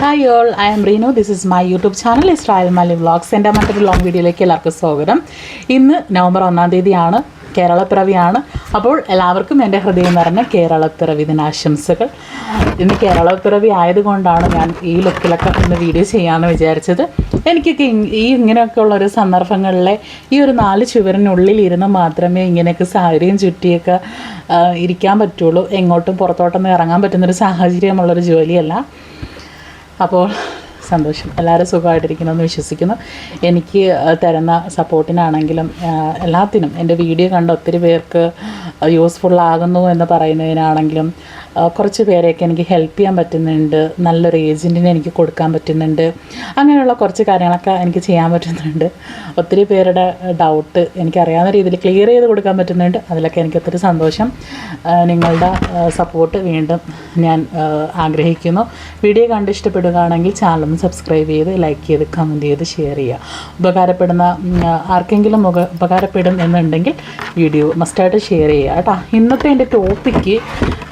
Hi all I am Renu this is my YouTube channel Israel Mali vlogs എന്റെ മറ്റൊരു long വീഡിയോയിലേക്ക് എല്ലാവർക്കും സ്വാഗതം. ഇന്ന് നവംബർ ഒന്നാം തീയതിയാണ് കേരളപ്പിറവിയാണ് അപ്പോൾ എല്ലാവർക്കും എന്റെ ഹൃദയം നിറഞ്ഞ കേരളപ്പിറവി ദിനാശംസകൾ. ഇന്ന് കേരളപ്പിറവി ആയതുകൊണ്ടാണ് ഞാൻ ഈ ലുക്കിലൊക്കെ ഇന്ന് വീഡിയോ ചെയ്യാമെന്ന് വിചാരിച്ചത്. എനിക്കൊക്കെ ഈ ഇങ്ങനെയൊക്കെ ഉള്ള ഒരു സന്ദർഭങ്ങളിലെ ഈ ഒരു നാല് ചുവരിനുള്ളിൽ ഇരുന്ന് മാത്രമേ ഇങ്ങനെയൊക്കെ സാരിയും ചുറ്റിയൊക്കെ ഇരിക്കാൻ പറ്റുള്ളൂ. എങ്ങോട്ടും പുറത്തോട്ടൊന്നും ഇറങ്ങാൻ പറ്റുന്നൊരു സാഹചര്യമുള്ളൊരു ജോലിയല്ല. അപ്പോൾ സന്തോഷം. എല്ലാവരും സുഖമായിട്ടിരിക്കണമെന്ന് വിശ്വസിക്കുന്നു. എനിക്ക് തരുന്ന സപ്പോർട്ടിനാണെങ്കിലും എല്ലാത്തിനും എന്റെ വീഡിയോ കണ്ട് ഒത്തിരി പേർക്ക് യൂസ്ഫുൾ എന്ന് പറയുന്നതിനാണെങ്കിലും കുറച്ച് പേരെയൊക്കെ എനിക്ക് ഹെൽപ്പ് ചെയ്യാൻ പറ്റുന്നുണ്ട്. നല്ലൊരു ഏജന്റിനെ എനിക്ക് കൊടുക്കാൻ പറ്റുന്നുണ്ട്. അങ്ങനെയുള്ള കുറച്ച് കാര്യങ്ങളൊക്കെ എനിക്ക് ചെയ്യാൻ പറ്റുന്നുണ്ട്. ഒത്തിരി പേരുടെ ഡൗട്ട് എനിക്കറിയാവുന്ന രീതിയിൽ ക്ലിയർ ചെയ്ത് കൊടുക്കാൻ പറ്റുന്നുണ്ട്. അതിലൊക്കെ എനിക്ക് ഒത്തിരി സന്തോഷം. നിങ്ങളുടെ സപ്പോർട്ട് വീണ്ടും ഞാൻ ആഗ്രഹിക്കുന്നു. വീഡിയോ കണ്ട് ഇഷ്ടപ്പെടുകയാണെങ്കിൽ ചാനൽ സബ്സ്ക്രൈബ് ചെയ്ത് ലൈക്ക് ചെയ്ത് കമന്റ് ചെയ്ത് ഷെയർ ചെയ്യുക. ഉപകാരപ്പെടുന്ന ആർക്കെങ്കിലും ഉപ ഉപകാരപ്പെടും എന്നുണ്ടെങ്കിൽ വീഡിയോ മസ്റ്റായിട്ട് ഷെയർ ചെയ്യുക കേട്ടോ. ഇന്നത്തെ എന്റെ ടോപ്പിക്ക്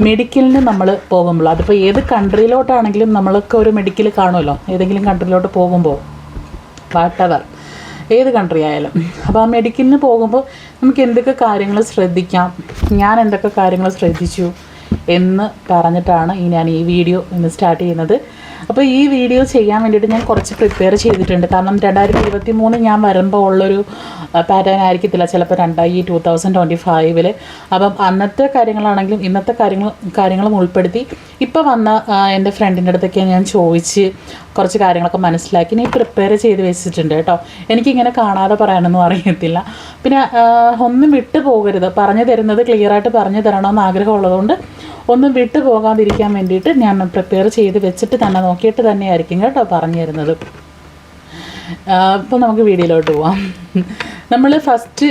മെഡിക്കലിന് നമ്മൾ പോകുമ്പോൾ അതിപ്പോൾ ഏത് കൺട്രിയിലോട്ടാണെങ്കിലും നമ്മളൊക്കെ ഒരു മെഡിക്കൽ കാണുമല്ലോ. ഏതെങ്കിലും കൺട്രിയിലോട്ട് പോകുമ്പോൾ വാട്ടവർ ഏത് കൺട്രി ആയാലും. അപ്പോൾ ആ മെഡിക്കലിന് പോകുമ്പോൾ നമുക്ക് എന്തൊക്കെ കാര്യങ്ങൾ ശ്രദ്ധിക്കാം ഞാൻ എന്തൊക്കെ കാര്യങ്ങൾ ശ്രദ്ധിച്ചു എന്ന് പറഞ്ഞിട്ടാണ് ഈ ഞാൻ ഈ വീഡിയോ ഇന്ന് സ്റ്റാർട്ട് ചെയ്യുന്നത്. അപ്പോൾ ഈ വീഡിയോ ചെയ്യാൻ വേണ്ടിയിട്ട് ഞാൻ കുറച്ച് പ്രിപ്പയർ ചെയ്തിട്ടുണ്ട്. കാരണം രണ്ടായിരത്തി ഇരുപത്തി മൂന്ന് ഞാൻ വരുമ്പോൾ ഉള്ളൊരു പാറ്റേൺ ആയിരിക്കത്തില്ല. ചിലപ്പോൾ രണ്ടായി ടൂ തൗസൻഡ് ട്വന്റി ഫൈവിൽ അപ്പം അന്നത്തെ കാര്യങ്ങളാണെങ്കിലും ഇന്നത്തെ കാര്യങ്ങൾ കാര്യങ്ങളും ഉൾപ്പെടുത്തി. ഇപ്പോൾ വന്ന എന്റെ ഫ്രണ്ടിന്റെ അടുത്തൊക്കെ ഞാൻ ചോദിച്ച് കുറച്ച് കാര്യങ്ങളൊക്കെ മനസ്സിലാക്കി. ഞാൻ പ്രിപ്പയർ ചെയ്ത് വെച്ചിട്ടുണ്ട് കേട്ടോ. എനിക്കിങ്ങനെ കാണാതെ പറയാനൊന്നും അറിയത്തില്ല. പിന്നെ ഒന്നും വിട്ടു പോകരുത്. പറഞ്ഞു തരുന്നത് ക്ലിയറായിട്ട് പറഞ്ഞു തരണമെന്ന് ആഗ്രഹമുള്ളതുകൊണ്ട് ഒന്നും വിട്ടു പോകാതിരിക്കാൻ വേണ്ടിയിട്ട് ഞാൻ പ്രിപ്പയർ ചെയ്ത് വെച്ചിട്ട് തന്നെ നോക്കിയിട്ട് തന്നെയായിരിക്കും കേട്ടോ പറഞ്ഞു തരുന്നത്. ഇപ്പോൾ നമുക്ക് വീഡിയോയിലോട്ട് പോവാം. നമ്മൾ ഫസ്റ്റ്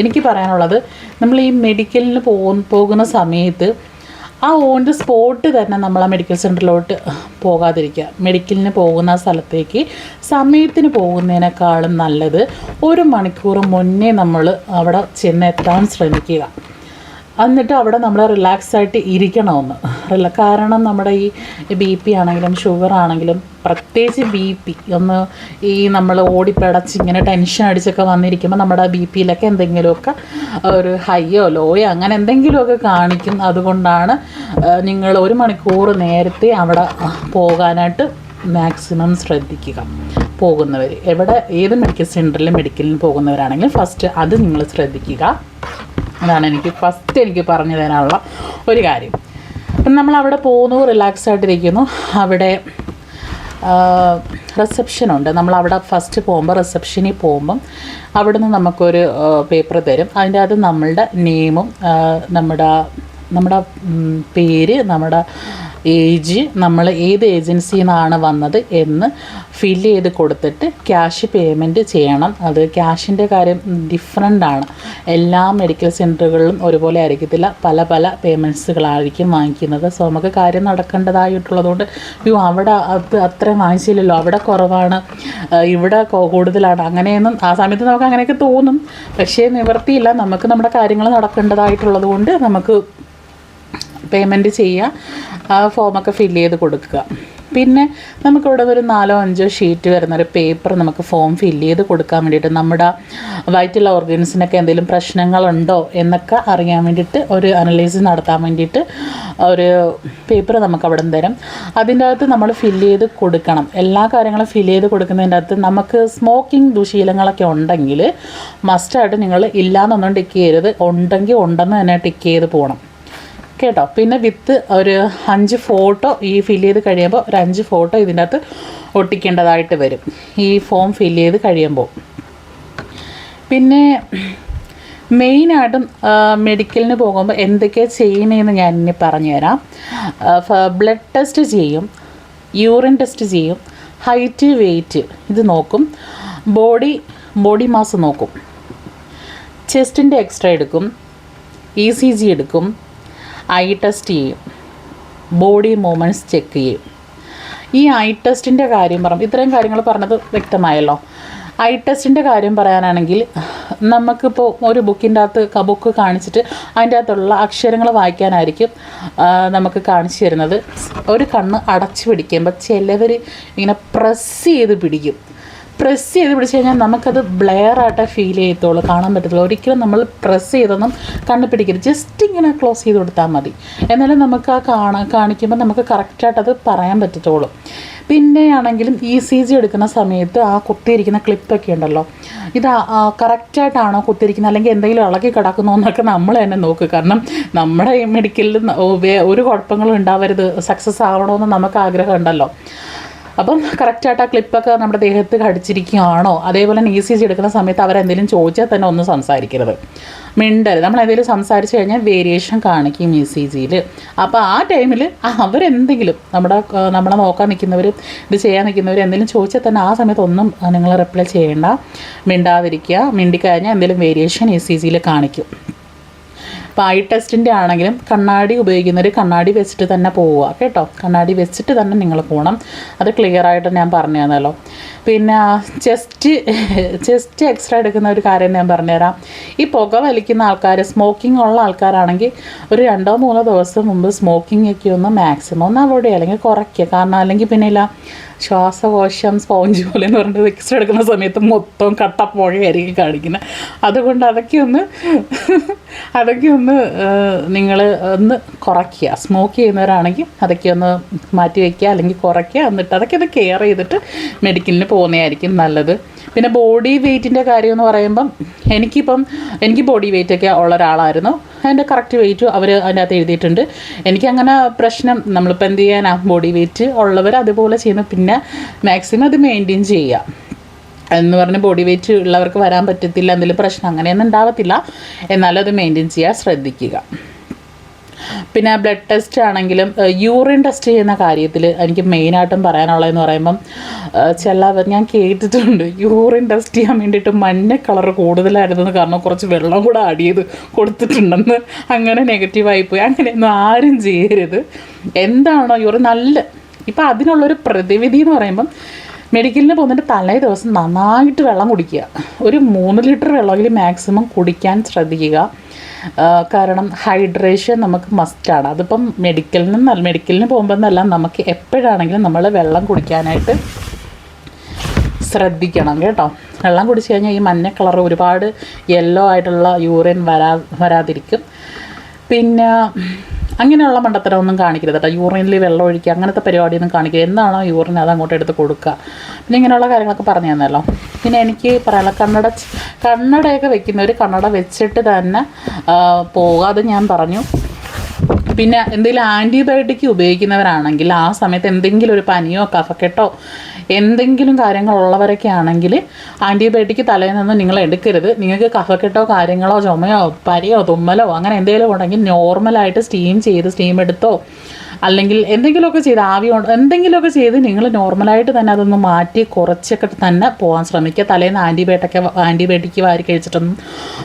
എനിക്ക് പറയാനുള്ളത് നമ്മൾ ഈ മെഡിക്കലിന് പോ പോകുന്ന സമയത്ത് ആ ഓൺ സ്പോട്ട് തന്നെ നമ്മൾ ആ മെഡിക്കൽ സെന്ററിലോട്ട് പോകാതിരിക്കുക. മെഡിക്കലിന് പോകുന്ന സ്ഥലത്തേക്ക് സമയത്തിന് പോകുന്നതിനേക്കാളും നല്ലത് ഒരു മണിക്കൂർ മുന്നേ നമ്മൾ അവിടെ ചെന്നെത്താൻ ശ്രമിക്കുക. എന്നിട്ട് അവിടെ നമ്മൾ റിലാക്സ് ആയിട്ട് ഇരിക്കണമെന്ന്. കാരണം നമ്മുടെ ഈ ബി പി ആണെങ്കിലും ഷുഗർ ആണെങ്കിലും പ്രത്യേകിച്ച് ബി പി ഒന്ന് ഈ നമ്മൾ ഓടിപ്പിടച്ച് ഇങ്ങനെ ടെൻഷൻ അടിച്ചൊക്കെ വന്നിരിക്കുമ്പോൾ നമ്മുടെ ബി പിയിലൊക്കെ എന്തെങ്കിലുമൊക്കെ ഒരു ഹൈയോ ലോയോ അങ്ങനെ എന്തെങ്കിലുമൊക്കെ കാണിക്കും. അതുകൊണ്ടാണ് നിങ്ങൾ ഒരു മണിക്കൂർ നേരത്തെ അവിടെ പോകാനായിട്ട് മാക്സിമം ശ്രദ്ധിക്കുക. പോകുന്നവർ എവിടെ ഏത് മെഡിക്കൽ സെന്ററിലും മെഡിക്കലിന് പോകുന്നവരാണെങ്കിലും ഫസ്റ്റ് അത് നിങ്ങൾ ശ്രദ്ധിക്കുക. അതാണ് എനിക്ക് ഫസ്റ്റ് എനിക്ക് പറഞ്ഞു തരാനുള്ള ഒരു കാര്യം. അപ്പം നമ്മൾ അവിടെ പോകുന്നു റിലാക്സ് ആയിട്ടിരിക്കുന്നു. അവിടെ റിസപ്ഷൻ ഉണ്ട്. നമ്മൾ അവിടെ ഫസ്റ്റ് പോകുമ്പോൾ റിസപ്ഷനിൽ പോകുമ്പം അവിടുന്ന് നമുക്കൊരു പേപ്പർ തരും. അതിന്റെ അത് നമ്മളുടെ നെയിമും നമ്മുടെ നമ്മുടെ പേര് നമ്മുടെ ഏജ് നമ്മൾ ഏത് ഏജൻസിയിൽ നിന്നാണ് വന്നത് എന്ന് ഫില്ല് ചെയ്ത് കൊടുത്തിട്ട് ക്യാഷ് പേയ്മെന്റ് ചെയ്യണം. അത് ക്യാഷിന്റെ കാര്യം ഡിഫറെന്റ് ആണ്. എല്ലാ മെഡിക്കൽ സെന്ററുകളിലും ഒരുപോലെ ആയിരിക്കത്തില്ല. പല പല പേയ്മെന്റ്സുകളായിരിക്കും വാങ്ങിക്കുന്നത്. സോ നമുക്ക് കാര്യം നടക്കേണ്ടതായിട്ടുള്ളതുകൊണ്ട് അയ്യോ അവിടെ അത് അത്രയും വാങ്ങിച്ചില്ലല്ലോ. അവിടെ കുറവാണ്. ഇവിടെ കൂടുതലാണ്. അങ്ങനെയൊന്നും ആ സമയത്ത് നമുക്ക് അങ്ങനെയൊക്കെ തോന്നും. പക്ഷേ നിവർത്തിയില്ല നമുക്ക് നമ്മുടെ കാര്യങ്ങൾ നടക്കേണ്ടതായിട്ടുള്ളത് കൊണ്ട് നമുക്ക് പേയ്മെന്റ് ചെയ്യുക ആ ഫോമൊക്കെ ഫില്ല് ചെയ്ത് കൊടുക്കുക. പിന്നെ നമുക്കിവിടെ ഒരു നാലോ അഞ്ചോ ഷീറ്റ് വരുന്ന ഒരു പേപ്പർ നമുക്ക് ഫോം ഫില്ല് ചെയ്ത് കൊടുക്കാൻ വേണ്ടിയിട്ട് നമ്മുടെ വൈറ്റൽ ഓർഗൻസിനൊക്കെ എന്തെങ്കിലും പ്രശ്നങ്ങളുണ്ടോ എന്നൊക്കെ അറിയാൻ വേണ്ടിയിട്ട് ഒരു അനലൈസ് നടത്താൻ വേണ്ടിയിട്ട് ഒരു പേപ്പർ നമുക്ക് അവിടെ നിന്ന് തരും. അതിന്റെ അകത്ത് നമ്മൾ ഫില്ല് ചെയ്ത് കൊടുക്കണം. എല്ലാ കാര്യങ്ങളും ഫില്ല് ചെയ്ത് കൊടുക്കുന്നതിന്റെ അകത്ത് നമുക്ക് സ്മോക്കിംഗ് ദുശീലങ്ങളൊക്കെ ഉണ്ടെങ്കിൽ മസ്റ്റായിട്ട് നിങ്ങൾ ഇല്ലയെന്നൊന്നും ടിക്ക് ചെയ്യരുത്. ഉണ്ടെങ്കിൽ ഉണ്ടെന്ന് തന്നെ ടിക്ക് ചെയ്ത് പോകണം. കേട്ടോ. പിന്നെ വിത്ത് ഒരു അഞ്ച് ഫോട്ടോ ഈ ഫില്ല് ചെയ്ത് കഴിയുമ്പോൾ ഒരു അഞ്ച് ഫോട്ടോ ഇതിന്റെ അകത്ത് ഒട്ടിക്കേണ്ടതായിട്ട് വരും. ഈ ഫോം ഫില്ല് ചെയ്ത് കഴിയുമ്പോൾ പിന്നെ മെയിനായിട്ടും മെഡിക്കലിന് പോകുമ്പോൾ എന്തൊക്കെയാണ് ചെയ്യണമെന്ന് ഞാൻ ഇനി പറഞ്ഞുതരാം. ബ്ലഡ് ടെസ്റ്റ് ചെയ്യും യൂറിൻ ടെസ്റ്റ് ചെയ്യും ഹൈറ്റ് വെയിറ്റ് ഇത് നോക്കും ബോഡി ബോഡി മാസ് നോക്കും. ചെസ്റ്റിന്റെ എക്സ്ട്രാ എടുക്കും ഇ സി ജി എടുക്കും ഐ ടെസ്റ്റ് ചെയ്യും. ബോഡി മൂവ്മെന്റ്സ് ചെക്ക് ചെയ്യും. ഈ ഐ ടെസ്റ്റിന്റെ കാര്യം പറഞ്ഞു ഇത്രയും കാര്യങ്ങൾ പറഞ്ഞത് വ്യക്തമായല്ലോ. ഐ ടെസ്റ്റിന്റെ കാര്യം പറയാനാണെങ്കിൽ നമുക്കിപ്പോൾ ഒരു ബുക്കിന്റെ അകത്ത് ബുക്ക് കാണിച്ചിട്ട് അതിന്റെ അകത്തുള്ള അക്ഷരങ്ങൾ വായിക്കാനായിരിക്കും നമുക്ക് കാണിച്ചു തരുന്നത്. ഒരു കണ്ണ് അടച്ചു പിടിക്കുമ്പോൾ ചിലവർ ഇങ്ങനെ പ്രസ് ചെയ്ത് പിടിക്കും. പ്രസ് ചെയ്ത് പിടിച്ച് കഴിഞ്ഞാൽ നമുക്കത് ബ്ലെയർ ആയിട്ടേ ഫീൽ ചെയ്യത്തുള്ളൂ. കാണാൻ പറ്റത്തുള്ളൂ. ഒരിക്കലും നമ്മൾ പ്രസ് ചെയ്തൊന്നും കണ്ണ് പിടിക്കരുത്. ജസ്റ്റ് ഇങ്ങനെ ക്ലോസ് ചെയ്ത് കൊടുത്താൽ മതി. എന്നാലും നമുക്ക് ആ കാണാൻ കാണിക്കുമ്പോൾ നമുക്ക് കറക്റ്റായിട്ട് അത് പറയാൻ പറ്റത്തുള്ളൂ. പിന്നെയാണെങ്കിലും ഇ സി ജി എടുക്കുന്ന സമയത്ത് ആ കുത്തിയിരിക്കുന്ന ക്ലിപ്പൊക്കെ ഉണ്ടല്ലോ. ഇത് കറക്റ്റായിട്ടാണോ കുത്തിയിരിക്കുന്നത്? അല്ലെങ്കിൽ എന്തെങ്കിലും ഇളകി കിടക്കുന്നോ എന്നൊക്കെ നമ്മൾ തന്നെ നോക്കുക കാരണം നമ്മുടെ മെഡിക്കലിൽ ഒരു കുഴപ്പങ്ങളും ഉണ്ടാവരുത്. സക്സസ് ആവണമെന്ന് നമുക്ക് ആഗ്രഹം ഉണ്ടല്ലോ. അപ്പം കറക്റ്റായിട്ട് ആ ക്ലിപ്പൊക്കെ നമ്മുടെ ദേഹത്ത് കടിച്ചിരിക്കുകയാണോ? അതേപോലെ തന്നെ ഇ സി ജി എടുക്കുന്ന സമയത്ത് അവരെന്തെങ്കിലും ചോദിച്ചാൽ തന്നെ ഒന്നും സംസാരിക്കരുത്. മിണ്ടരുത്. നമ്മൾ എന്തെങ്കിലും സംസാരിച്ച് കഴിഞ്ഞാൽ വേരിയേഷൻ കാണിക്കും ഇ സി ജിയിൽ അപ്പോൾ ആ ടൈമിൽ അവരെന്തെങ്കിലും നമ്മുടെ നമ്മളെ നോക്കാൻ നിൽക്കുന്നവർ ഇത് ചെയ്യാൻ നിൽക്കുന്നവർ എന്തെങ്കിലും ചോദിച്ചാൽ തന്നെ ആ സമയത്ത് ഒന്നും നിങ്ങൾ റിപ്ലൈ ചെയ്യേണ്ട. മിണ്ടാതിരിക്കുക. മിണ്ടിക്കഴിഞ്ഞാൽ എന്തെങ്കിലും വേരിയേഷൻ ഇ സി ജിയിൽ കാണിക്കും. അപ്പോൾ ഐ ടെസ്റ്റിന്റെ ആണെങ്കിലും കണ്ണാടി ഉപയോഗിക്കുന്നവർ കണ്ണാടി വെച്ചിട്ട് തന്നെ പോവുക കേട്ടോ. കണ്ണാടി വെച്ചിട്ട് തന്നെ നിങ്ങൾ പോകണം അത് ക്ലിയർ ആയിട്ട് ഞാൻ പറഞ്ഞു തന്നല്ലോ. പിന്നെ ചെസ്റ്റ് ചെസ്റ്റ് എക്സ്റേ എടുക്കുന്ന ഒരു കാര്യം ഞാൻ പറഞ്ഞുതരാം ഈ പുക വലിക്കുന്ന ആൾക്കാർ സ്മോക്കിംഗ് ഉള്ള ആൾക്കാരാണെങ്കിൽ ഒരു രണ്ടോ മൂന്നോ ദിവസം മുമ്പ് സ്മോക്കിംഗ് ഒക്കെ ഒന്ന് മാക്സിമം ഒന്ന് അവോയ്ഡ് ചെയ്യുക. അല്ലെങ്കിൽ കുറയ്ക്കുക. കാരണം അല്ലെങ്കിൽ പിന്നെ ഇല്ല ശ്വാസകോശം സ്പോഞ്ച് പോലെ എന്ന് പറഞ്ഞിട്ട് എക്സ്റേ എടുക്കുന്ന സമയത്ത് മൊത്തം കട്ടപ്പുഴയായിരിക്കും കാണിക്കുന്നത്. അതുകൊണ്ട് അതൊക്കെ ഒന്ന് അതൊക്കെ ഒന്ന് നിങ്ങൾ ഒന്ന് കുറയ്ക്കുക. സ്മോക്ക് ചെയ്യുന്നവരാണെങ്കിൽ അതൊക്കെ ഒന്ന് മാറ്റി വയ്ക്കുക അല്ലെങ്കിൽ കുറയ്ക്കുക. എന്നിട്ട് അതൊക്കെ ഒന്ന് കെയർ ചെയ്തിട്ട് മെഡിക്കലിന് പോകുന്നതായിരിക്കും നല്ലത്. പിന്നെ ബോഡി വെയ്റ്റിന്റെ കാര്യം എന്ന് പറയുമ്പം എനിക്കിപ്പം എനിക്ക് ബോഡി വെയ്റ്റ് ഒക്കെ ഉള്ള ഒരാളായിരുന്നു. അതിന്റെ കറക്റ്റ് വെയിറ്റ് അവർ അതിന്റെ അകത്ത് എഴുതിയിട്ടുണ്ട്. എനിക്കങ്ങനെ പ്രശ്നം നമ്മളിപ്പോൾ എന്ത് ചെയ്യാനാണ് ബോഡി വെയ്റ്റ് ഉള്ളവർ അതുപോലെ ചെയ്യുന്നു. പിന്നെ മാക്സിമം അത് മെയിന്റെയിൻ ചെയ്യുക. എന്ന് പറഞ്ഞ് ബോഡി വെയിറ്റ് ഉള്ളവർക്ക് വരാൻ പറ്റത്തില്ല എന്തെങ്കിലും പ്രശ്നം അങ്ങനെയൊന്നും ഉണ്ടാവത്തില്ല. എന്നാലും അത് മെയിന്റെയിൻ ചെയ്യാൻ ശ്രദ്ധിക്കുക. പിന്നെ ബ്ലഡ് ടെസ്റ്റ് ആണെങ്കിലും യൂറിൻ ടെസ്റ്റ് ചെയ്യുന്ന കാര്യത്തിൽ എനിക്ക് മെയിനായിട്ടും പറയാനുള്ളതെന്ന് പറയുമ്പം ചില ചിലവർ ഞാൻ കേട്ടിട്ടുണ്ട്. യൂറിൻ ടെസ്റ്റ് ചെയ്യാൻ വേണ്ടിയിട്ട് മഞ്ഞ കളർ കൂടുതലായിരുന്നെന്ന് കാരണം കുറച്ച് വെള്ളം കൂടെ ആഡ് ചെയ്ത് കൊടുത്തിട്ടുണ്ടെന്ന്. അങ്ങനെ നെഗറ്റീവായി പോയി. അങ്ങനെയൊന്നും ആരും ചെയ്യരുത്. എന്താണോ യൂറിൻ നല്ല ഇപ്പം അതിനുള്ളൊരു പ്രതിവിധി എന്ന് പറയുമ്പം മെഡിക്കലിന് പോകുന്നതിന്റെ തലേ ദിവസം നന്നായിട്ട് വെള്ളം കുടിക്കുക. ഒരു മൂന്ന് ലിറ്റർ വെള്ളമെങ്കിലും മാക്സിമം കുടിക്കാൻ ശ്രദ്ധിക്കുക. കാരണം ഹൈഡ്രേഷൻ നമുക്ക് മസ്റ്റാണ് അതിപ്പം മെഡിക്കലിന് പോകുമ്പോൾ എന്നല്ല നമുക്ക് എപ്പോഴാണെങ്കിലും നമ്മൾ വെള്ളം കുടിക്കാനായിട്ട് ശ്രദ്ധിക്കണം കേട്ടോ. വെള്ളം കുടിച്ച് കഴിഞ്ഞാൽ ഈ മഞ്ഞ കളർ ഒരുപാട് യെല്ലോ ആയിട്ടുള്ള യൂറിൻ വരാ വരാതിരിക്കും. പിന്നെ അങ്ങനെയുള്ള മണ്ടത്തരമൊന്നും കാണിക്കരുത് കേട്ടോ. യൂറിനിൽ വെള്ളം ഒഴിക്കുക അങ്ങനത്തെ പരിപാടിയൊന്നും കാണിക്കുക. എന്താണോ യൂറിൻ അത് അങ്ങോട്ട് എടുത്ത് കൊടുക്കുക. പിന്നെ ഇങ്ങനെയുള്ള കാര്യങ്ങളൊക്കെ പറഞ്ഞു തന്നല്ലോ. പിന്നെ എനിക്ക് പറയാനുള്ള കണ്ണട കണ്ണടയൊക്കെ വെക്കുന്നവർ കണ്ണട വെച്ചിട്ട് തന്നെ പോകാതെ ഞാൻ പറഞ്ഞു. പിന്നെ എന്തെങ്കിലും ആന്റിബയോട്ടിക് ഉപയോഗിക്കുന്നവരാണെങ്കിൽ ആ സമയത്ത് എന്തെങ്കിലും ഒരു പനിയോ കഫക്കെട്ടോ എന്തെങ്കിലും കാര്യങ്ങളുള്ളവരൊക്കെ ആണെങ്കിൽ ആന്റിബയോട്ടിക് തലയിൽ നിന്ന് നിങ്ങൾ എടുക്കരുത്. നിങ്ങൾക്ക് കഫക്കെട്ടോ കാര്യങ്ങളോ ചുമയോ പരിയോ തുമ്മലോ അങ്ങനെ എന്തെങ്കിലും ഉണ്ടെങ്കിൽ നോർമലായിട്ട് സ്റ്റീം ചെയ്ത് സ്റ്റീം എടുത്തോ അല്ലെങ്കിൽ എന്തെങ്കിലുമൊക്കെ ചെയ്ത് ആവി എന്തെങ്കിലുമൊക്കെ ചെയ്ത് നിങ്ങൾ നോർമലായിട്ട് തന്നെ അതൊന്ന് മാറ്റി കുറച്ചൊക്കെ തന്നെ പോകാൻ ശ്രമിക്കുക. തലേന്ന് ആന്റിബയോട്ടിക് ആന്റിബയോട്ടിക് വാരി കഴിച്ചിട്ടൊന്നും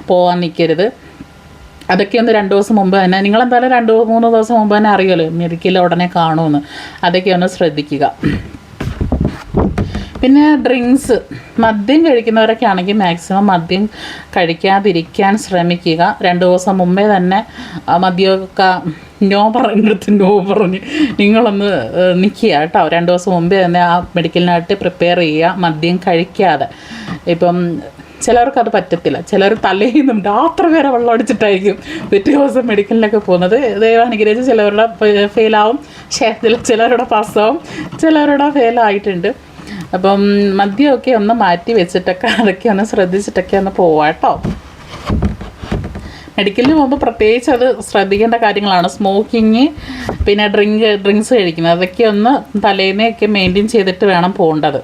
പോകാൻ നിൽക്കരുത്. അതൊക്കെ ഒന്ന് രണ്ട് ദിവസം മുമ്പ് തന്നെ. നിങ്ങൾ എന്തായാലും രണ്ട് മൂന്ന് ദിവസം മുമ്പ് തന്നെ അറിയുമല്ലോ. മെഡിക്കൽ ഉടനെ കാണുമെന്ന്. അതൊക്കെ ഒന്ന് ശ്രദ്ധിക്കുക. പിന്നെ ഡ്രിങ്ക്സ്. മദ്യം കഴിക്കുന്നവരൊക്കെ ആണെങ്കിൽ മാക്സിമം മദ്യം കഴിക്കാതിരിക്കാൻ ശ്രമിക്കുക. രണ്ട് ദിവസം മുമ്പേ തന്നെ മദ്യമൊക്കെ നോ പറയുന്നിടത്ത് നോ പറഞ്ഞ് നിങ്ങളൊന്ന് നിൽക്കുക കേട്ടോ. രണ്ട് ദിവസം മുമ്പേ തന്നെ ആ മെഡിക്കലിനായിട്ട് പ്രിപ്പയർ ചെയ്യുക. മദ്യം കഴിക്കാതെ. ഇപ്പം ചിലർക്ക് അത് പറ്റത്തില്ല. ചിലർ തലയിന്നും രാത്രി വരെ വെള്ളം അടിച്ചിട്ടായിരിക്കും പിറ്റേ ദിവസം മെഡിക്കലിലൊക്കെ പോകുന്നത്. ദൈവാനുഗ്രഹിച്ച് ചിലവരുടെ ഫെയിലാവും. ചിലരുടെ പാസ്സാവും ചിലരുടെ ഫെയിലായിട്ടുണ്ട്. അപ്പം മദ്യമൊക്കെ ഒന്ന് മാറ്റി വെച്ചിട്ടൊക്കെ അതൊക്കെ ഒന്ന് ശ്രദ്ധിച്ചിട്ടൊക്കെ ഒന്ന് പോവാട്ടോ മെഡിക്കലിന് പോകുമ്പോൾ പ്രത്യേകിച്ച് അത് ശ്രദ്ധിക്കേണ്ട കാര്യങ്ങളാണ്. സ്മോക്കിങ് പിന്നെ ഡ്രിങ്ക് ഡ്രിങ്ക്സ് കഴിക്കുന്നത്. അതൊക്കെ ഒന്ന് തലേന്നൊക്കെ മെയിന്റെയിൻ ചെയ്തിട്ട് വേണം പോകേണ്ടത്.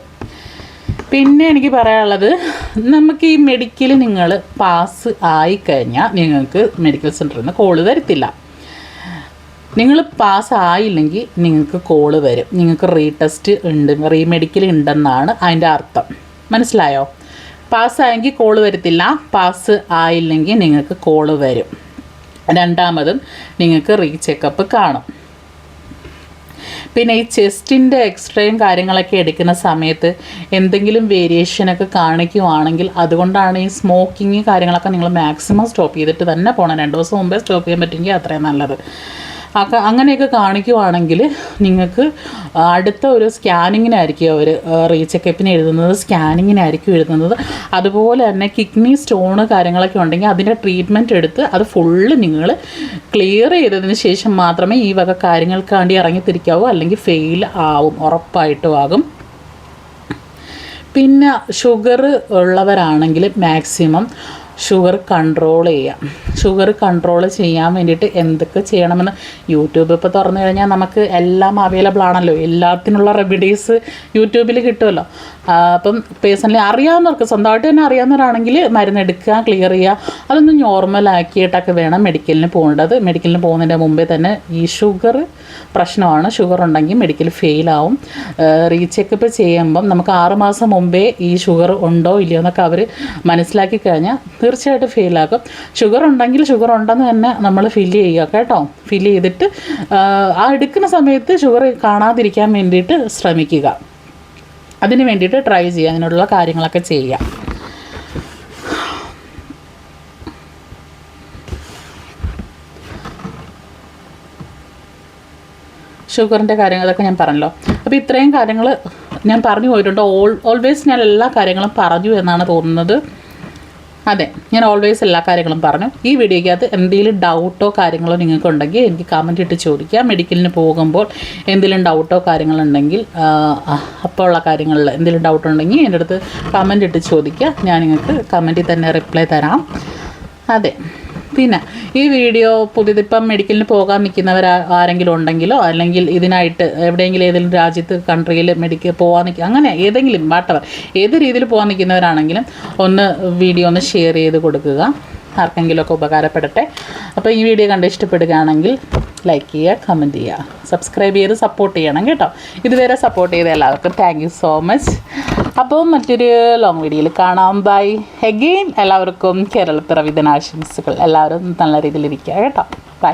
പിന്നെ എനിക്ക് പറയാനുള്ളത് നമുക്ക് ഈ മെഡിക്കൽ നിങ്ങൾ പാസ് ആയി ആയിക്കഴിഞ്ഞാൽ നിങ്ങൾക്ക് മെഡിക്കൽ സെന്ററിൽ നിന്ന് കോൾ വരത്തില്ല. നിങ്ങൾ പാസ് ആയില്ലെങ്കിൽ നിങ്ങൾക്ക് കോൾ വരും. നിങ്ങൾക്ക് റീടെസ്റ്റ് ഉണ്ട് റീ മെഡിക്കൽ ഉണ്ടെന്നാണ് അതിന്റെ അർത്ഥം. മനസ്സിലായോ? പാസ്സായെങ്കിൽ കോൾ വരത്തില്ല. പാസ് ആയില്ലെങ്കിൽ നിങ്ങൾക്ക് കോൾ വരും. രണ്ടാമതും നിങ്ങൾക്ക് റീ ചെക്കപ്പ് കാണും. പിന്നെ ഈ ചെസ്റ്റിന്റെ എക്സ്റേയും കാര്യങ്ങളൊക്കെ എടുക്കുന്ന സമയത്ത് എന്തെങ്കിലും വേരിയേഷനൊക്കെ കാണിക്കുവാണെങ്കിൽ അതുകൊണ്ടാണ് ഈ സ്മോക്കിങ് കാര്യങ്ങളൊക്കെ നിങ്ങൾ മാക്സിമം സ്റ്റോപ്പ് ചെയ്തിട്ട് തന്നെ പോകണം രണ്ട് ദിവസം മുമ്പേ സ്റ്റോപ്പ് ചെയ്യാൻ പറ്റുമെങ്കിൽ അത്രയും നല്ലത്. അങ്ങനെയൊക്കെ കാണിക്കുവാണെങ്കിൽ നിങ്ങൾക്ക് അടുത്ത ഒരു സ്കാനിങ്ങിനായിരിക്കും അവർ റീചെക്കപ്പിന് എഴുതുന്നത് സ്കാനിങ്ങിനായിരിക്കും എഴുതുന്നത്. അതുപോലെ തന്നെ കിഡ്നി സ്റ്റോണ് കാര്യങ്ങളൊക്കെ ഉണ്ടെങ്കിൽ അതിന്റെ ട്രീറ്റ്മെന്റ് എടുത്ത് അത് ഫുള്ള് നിങ്ങൾ ക്ലിയർ ചെയ്തതിന് ശേഷം മാത്രമേ ഈ വക കാര്യങ്ങൾക്ക് വേണ്ടി ഇറങ്ങിത്തിരിക്കാവൂ അല്ലെങ്കിൽ ഫെയിൽ ആവും ഉറപ്പായിട്ടും ആകും. പിന്നെ ഷുഗർ ഉള്ളവരാണെങ്കിൽ മാക്സിമം ഷുഗർ കൺട്രോൾ ചെയ്യാം. ഷുഗർ കൺട്രോൾ ചെയ്യാൻ വേണ്ടിയിട്ട് എന്തൊക്കെ ചെയ്യണമെന്ന് യൂട്യൂബ് ഇപ്പോൾ തുറന്നു കഴിഞ്ഞാൽ നമുക്ക് എല്ലാം അവൈലബിൾ ആണല്ലോ. എല്ലാത്തിനുള്ള റെമഡീസ് യൂട്യൂബിൽ കിട്ടുമല്ലോ. അപ്പം പേഴ്സണലി അറിയാവുന്നവർക്ക് സ്വന്തമായിട്ട് തന്നെ അറിയാവുന്നവരാണെങ്കിൽ മരുന്ന് എടുക്കുക ക്ലിയർ ചെയ്യുക. അതൊന്ന് നോർമലാക്കിയിട്ടൊക്കെ വേണം മെഡിക്കലിന് പോകേണ്ടത്. മെഡിക്കലിന് പോകുന്നതിന്റെ മുമ്പേ തന്നെ ഈ ഷുഗർ പ്രശ്നമാണ്. ഷുഗർ ഉണ്ടെങ്കിൽ മെഡിക്കൽ ഫെയിലാവും റീചെക്കപ്പ് ചെയ്യുമ്പം നമുക്ക് ആറുമാസം മുമ്പേ ഈ ഷുഗർ ഉണ്ടോ ഇല്ലയോ എന്നൊക്കെ അവർ മനസ്സിലാക്കി കഴിഞ്ഞാൽ തീർച്ചയായിട്ടും ഫെയിലാക്കും ഷുഗർ ഉണ്ടെങ്കിൽ ഷുഗർ ഉണ്ടെന്ന് തന്നെ നമ്മൾ ഫില്ല് ചെയ്യുക കേട്ടോ. ഫില്ല് ചെയ്തിട്ട് ആ, എടുക്കുന്ന സമയത്ത് ഷുഗർ കാണാതിരിക്കാൻ വേണ്ടിയിട്ട് ശ്രമിക്കുക. അതിന് വേണ്ടിയിട്ട് ട്രൈ ചെയ്യുക അതിനോടുള്ള കാര്യങ്ങളൊക്കെ ചെയ്യുക. ഷുഗറിന്റെ കാര്യങ്ങളൊക്കെ ഞാൻ പറഞ്ഞല്ലോ. അപ്പോൾ ഇത്രയും കാര്യങ്ങൾ ഞാൻ പറഞ്ഞു പോയിട്ടുണ്ട്. ഓൾ ഓൾവേസ് ഞാൻ എല്ലാ കാര്യങ്ങളും പറഞ്ഞു എന്നാണ് തോന്നുന്നത്. അതെ ഞാൻ ഓൾവേസ് എല്ലാ കാര്യങ്ങളും പറഞ്ഞു. ഈ വീഡിയോയ്ക്കകത്ത് എന്തെങ്കിലും ഡൗട്ടോ കാര്യങ്ങളോ നിങ്ങൾക്ക് ഉണ്ടെങ്കിൽ എനിക്ക് കമന്റ് ഇട്ട് ചോദിക്കാം. മെഡിക്കലിന് പോകുമ്പോൾ എന്തെങ്കിലും ഡൗട്ടോ കാര്യങ്ങളുണ്ടെങ്കിൽ അപ്പോൾ ഉള്ള കാര്യങ്ങളിൽ എന്തെങ്കിലും ഡൗട്ട് ഉണ്ടെങ്കിൽ എന്റെ അടുത്ത് കമന്റ് ഇട്ട് ചോദിക്കുക. ഞാൻ നിങ്ങൾക്ക് കമന്റിൽ തന്നെ റിപ്ലൈ തരാം. അതെ. പിന്നെ ഈ വീഡിയോ പുതിയതിപ്പം മെഡിക്കലിന് പോകാൻ നിൽക്കുന്നവർ ആരെങ്കിലും ഉണ്ടെങ്കിലോ അല്ലെങ്കിൽ ഇതിനായിട്ട് എവിടെയെങ്കിലും ഏതെങ്കിലും രാജ്യത്ത് കൺട്രിയിൽ മെഡിക്കൽ പോകാൻ നിൽക്കുക അങ്ങനെ ഏതെങ്കിലും വാട്ടവർ ഏത് രീതിയിൽ പോകാൻ നിൽക്കുന്നവരാണെങ്കിലും ഒന്ന് വീഡിയോ ഒന്ന് ഷെയർ ചെയ്ത് കൊടുക്കുക. ആർക്കെങ്കിലുമൊക്കെ ഉപകാരപ്പെടട്ടെ. അപ്പോൾ ഈ വീഡിയോ കണ്ട് ഇഷ്ടപ്പെടുകയാണെങ്കിൽ ലൈക്ക് ചെയ്യുക കമന്റ് ചെയ്യുക. സബ്സ്ക്രൈബ് ചെയ്ത് സപ്പോർട്ട് ചെയ്യണം കേട്ടോ. ഇതുവരെ സപ്പോർട്ട് ചെയ്ത എല്ലാവർക്കും താങ്ക് യു സോ മച്ച് അപ്പോൾ മറ്റൊരു ലോങ് വീഡിയോയിൽ കാണാം. ബൈ എഗെയിൻ എല്ലാവർക്കും കേരളപ്പിറവി ദിനാശംസകൾ. എല്ലാവരും നല്ല രീതിയിൽ ഇരിക്കുക കേട്ടോ. ബൈ